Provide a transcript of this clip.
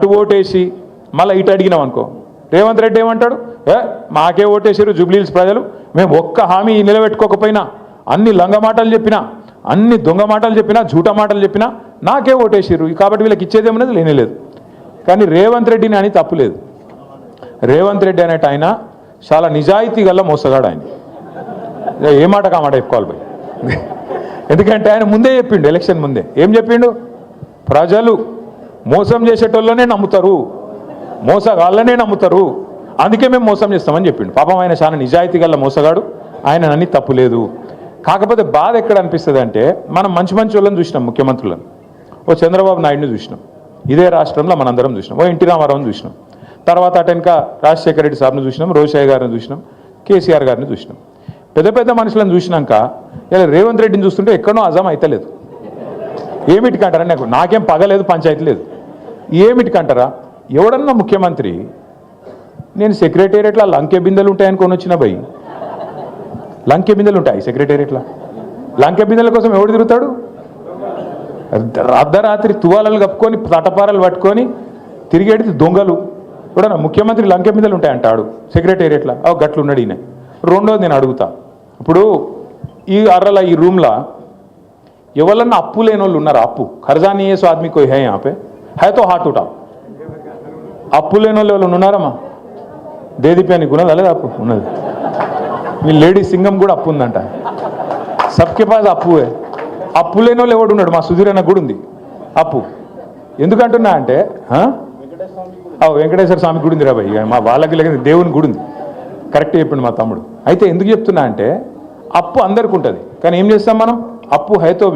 అటు ఓటేసి మళ్ళీ ఇటు అడిగినాం అనుకో. రేవంత్ రెడ్డి ఏమంటాడు? ఏ మాకే ఓటేసారు జూబ్లీహిల్స్ ప్రజలు మేము ఒక్క హామీ నిలబెట్టుకోకపోయినా అన్ని లంగ మాటలు చెప్పినా అన్ని దొంగ మాటలు చెప్పినా జూట మాటలు చెప్పినా నాకే ఓటేసారు కాబట్టి వీళ్ళకి ఇచ్చేదేమనేది లేనేలేదు కానీ రేవంత్ రెడ్డిని అని తప్పులేదు రేవంత్ రెడ్డి అనేట ఆయన చాలా నిజాయితీ గల మోసగాడు ఆయన. ఏ మాట కామాట చెప్పుకోవాలి పోయి? ఎందుకంటే ఆయన ముందే చెప్పిండు ఎలక్షన్ ముందే. ఏం చెప్పిండు? ప్రజలు మోసం చేసేటోళ్ళనే నమ్ముతారు. మోసగాళ్ళనే నమ్ముతారు. అందుకే మేము మోసం చేస్తామని చెప్పిండు. పాపం ఆయన చాలా నిజాయితీ గల మోసగాడు. ఆయన అన్ని తప్పు లేదు. కాకపోతే బాధ ఎక్కడ అనిపిస్తుంది అంటే మనం మంచి మంచి వాళ్ళని చూసినాం ముఖ్యమంత్రులను. ఓ చంద్రబాబు నాయుడిని చూసినాం. ఇదే రాష్ట్రంలో మనందరం చూసినాం. ఓ ఎన్టీ రామారావుని చూసినాం. తర్వాత అటెనక రాజశేఖర రెడ్డి సార్ని చూసినాం రోషయ్య గారిని చూసినాం కేసీఆర్ గారిని చూసినాం. పెద్ద పెద్ద మనుషులను చూసినాక ఇలా రేవంత్ రెడ్డిని చూస్తుంటే ఎక్కడో అజం అయితలేదు. ఏమిటికంటారా నాకు నాకేం పగలేదు పంచాయతీ లేదు. ఏమిటికంటారా? ఎవడన్నా ముఖ్యమంత్రి నేను సెక్రటేరియట్లో లంకె బిందెలు ఉంటాయని కొని వచ్చిన భయ్ లంకె బిందెలు ఉంటాయి సెక్రటేరియట్లో. లంకె బిందెల కోసం ఎవడు తిరుగుతాడు? అర్ధరాత్రి తువాలలు కప్పుకొని తటపారలు పట్టుకొని తిరిగేటిది దొంగలు. ఎవడన్నా ముఖ్యమంత్రి లంకె బిందెలు ఉంటాయంటాడు సెక్రటేరియట్లో. అవు గట్లు ఉన్నాడు ఈయన. రెండోది నేను అడుగుతా. ఇప్పుడు ఈ అర్రల ఈ రూమ్లో ఎవరన్నా అప్పు లేని వాళ్ళు ఉన్నారా? అప్పు. ఖర్జానీ సో ఆద్మీ హే యాపే హైతో హాట్ ఊటా. అప్పు లేని వాళ్ళు ఎవరు ఉన్నారమ్మా? దేదీపి అని గుణదా లేదా అప్పు? ఉన్నది. మీ లేడీ సింగం కూడా అప్పు ఉందంట. సబ్కే పాస్ అప్పువే. అప్పు లేని వాళ్ళు ఎవడు ఉన్నాడు? మా సుధీర్ అన్న కూడా ఉంది. అప్పు. ఎందుకంటున్నా అంటే వెంకటేశ్వర స్వామి గుడి ఉంది రాబాయి మా వాళ్ళకి లేక దేవుని గుడి ఉంది. కరెక్ట్ చెప్పిండు మా తమ్ముడు. అయితే ఎందుకు చెప్తున్నా అంటే అప్పు అందరికి ఉంటుంది కానీ ఏం చేస్తాం మనం? అప్పు హైతో